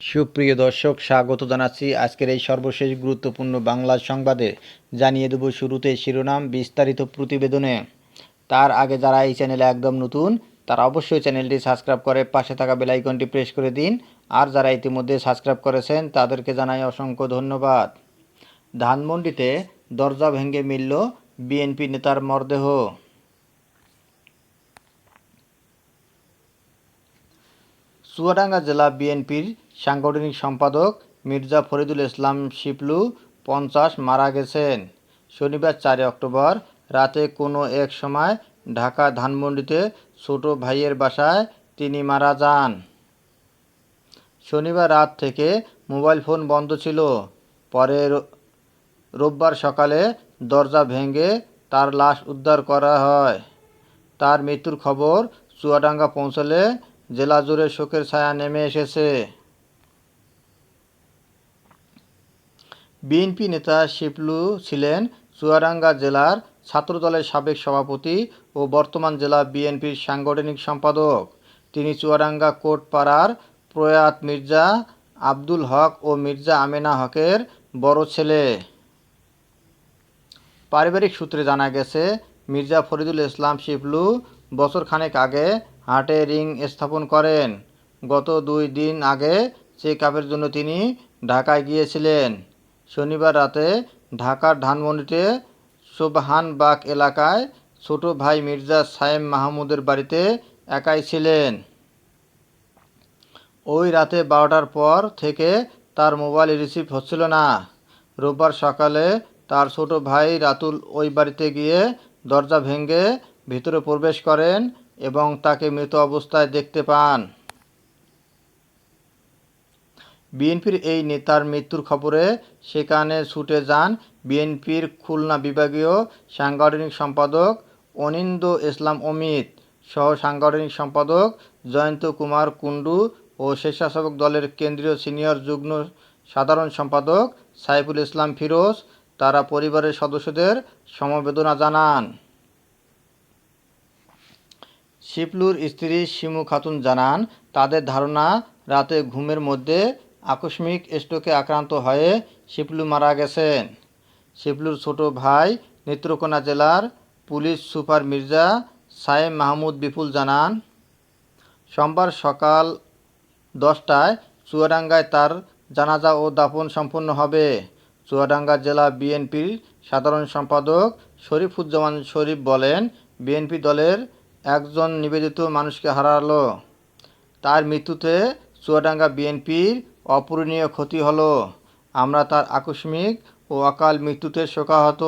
সুপ্রিয় দর্শক, স্বাগত জানাচ্ছি আজকের এই সর্বশেষ গুরুত্বপূর্ণ বাংলা সংবাদে। জানিয়ে দেব শুরুতে শিরোনাম, বিস্তারিত প্রতিবেদনে। তার আগে যারা এই চ্যানেলে একদম নতুন, তারা অবশ্যই চ্যানেলটি সাবস্ক্রাইব করে পাশে থাকা বেল আইকনটি প্রেস করে দিন। আর যারা ইতিমধ্যে সাবস্ক্রাইব করেছেন, তাদেরকে জানাই অসংখ্য ধন্যবাদ। ধানমন্ডিতে দরজা ভেঙে মিলল বিএনপি নেতার মরদেহ। চুয়াডাঙ্গা জেলা বিএনপির সাংগঠনিক সম্পাদক মির্জা ফরিদুল ইসলাম শিপলু পঞ্চাশ মারা গেছেন। শনিবার চারই অক্টোবর রাতে কোনো এক সময় ঢাকা ধানমন্ডিতে ছোট ভাইয়ের বাসায় তিনি মারা যান। শনিবার রাত থেকে মোবাইল ফোন বন্ধ ছিল। পরে রোববার সকালে দরজা ভেঙে তার লাশ উদ্ধার করা হয়। তার মৃত্যুর খবর চুয়াডাঙ্গা পৌঁছলে জেলা জুড়ে শোকের ছায়া নেমে এসেছে। বিএনপি নেতা শিপলু ছিলেন চুয়াডাঙ্গা জেলার ছাত্রদলের সাবেক সভাপতি ও বর্তমান জেলা বিএনপির সাংগঠনিক সম্পাদক। তিনি চুয়াডাঙ্গা কোটপাড়ার প্রয়াত মির্জা আব্দুল হক ও মির্জা আমেনা হকের বড় ছেলে। পারিবারিক সূত্রে জানা গেছে, মির্জা ফরিদুল ইসলাম শিবলু বছর খানেক আগে হাটে রিং স্থাপন করেন। গত দুই দিন আগে চেক আপের জন্য তিনি ঢাকায় গিয়েছিলেন। শনিবার রাতে ঢাকার ধানমন্ডিতে সুবহানবাগ এলাকায় ছোট ভাই মির্জা সায়েম মাহমুদের বাড়িতে একাই ছিলেন। ওই রাতে বারোটার পর থেকে তার মোবাইল রিসিভ হচ্ছিল না। রোববার সকালে তার ছোট ভাই রাতুল ওই বাড়িতে গিয়ে দরজা ভেঙে ভিতরে প্রবেশ করেন এবং তাকে মৃত অবস্থায় দেখতে পান। বিএনপির এই নেতার মৃত্যুর খবরে সেখানে ছুটে যান বিএনপির খুলনা বিভাগীয় সাংগঠনিক সম্পাদক অনিন্দ ইসলাম অমিত সহ সাংগঠনিক সম্পাদক জয়ন্ত কুমার কুণ্ডু ও স্বেচ্ছাসেবক দলের কেন্দ্রীয় সিনিয়র যুগ্ম সাধারণ সম্পাদক সাইফুল ইসলাম ফিরোজ, তারা পরিবারের সদস্যদের সমবেদনা জানান। শিপলুর স্ত্রী শিমু খাতুন জানান, তাদের ধারণা, রাতে ঘুমের মধ্যে আকস্মিক স্ট্রোকে আক্রান্ত হয়ে শিপলু মারা গেছেন। শিপলুর ছোট ভাই নেত্রকোনা জেলার পুলিশ সুপার মির্জা সায়েম মাহমুদ বিপুল জানান, সোমবার সকাল দশটায় চুয়াডাঙ্গায় তার জানাজা ও দাফন সম্পন্ন হবে। চুয়াডাঙ্গা জেলা বিএনপির সাধারণ সম্পাদক শরীফুজ্জামান শরীফ বলেন, বিএনপি দলের একজন নিবেদিত মানুষকে হারালো। তার মৃত্যুতে চুয়াডাঙ্গা বিএনপির অপূরণীয় ক্ষতি হলো আমরা তার আকস্মিক ও অকাল মৃত্যুতে শোকাহত।